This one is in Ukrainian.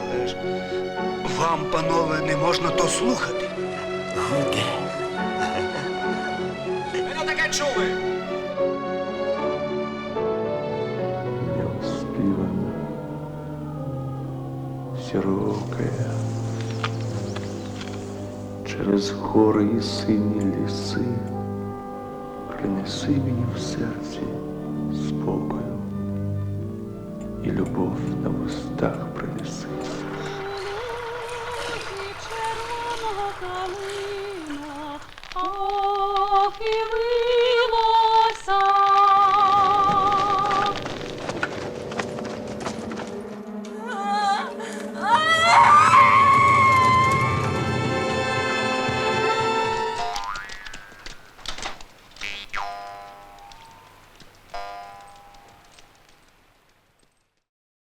Але ж вам, панове, не можна то слухати. Ви не таке чули? неоспівана, широкая, через гори і сині ліси, принеси мені в серці і любов на вустах принеси. ох, і ви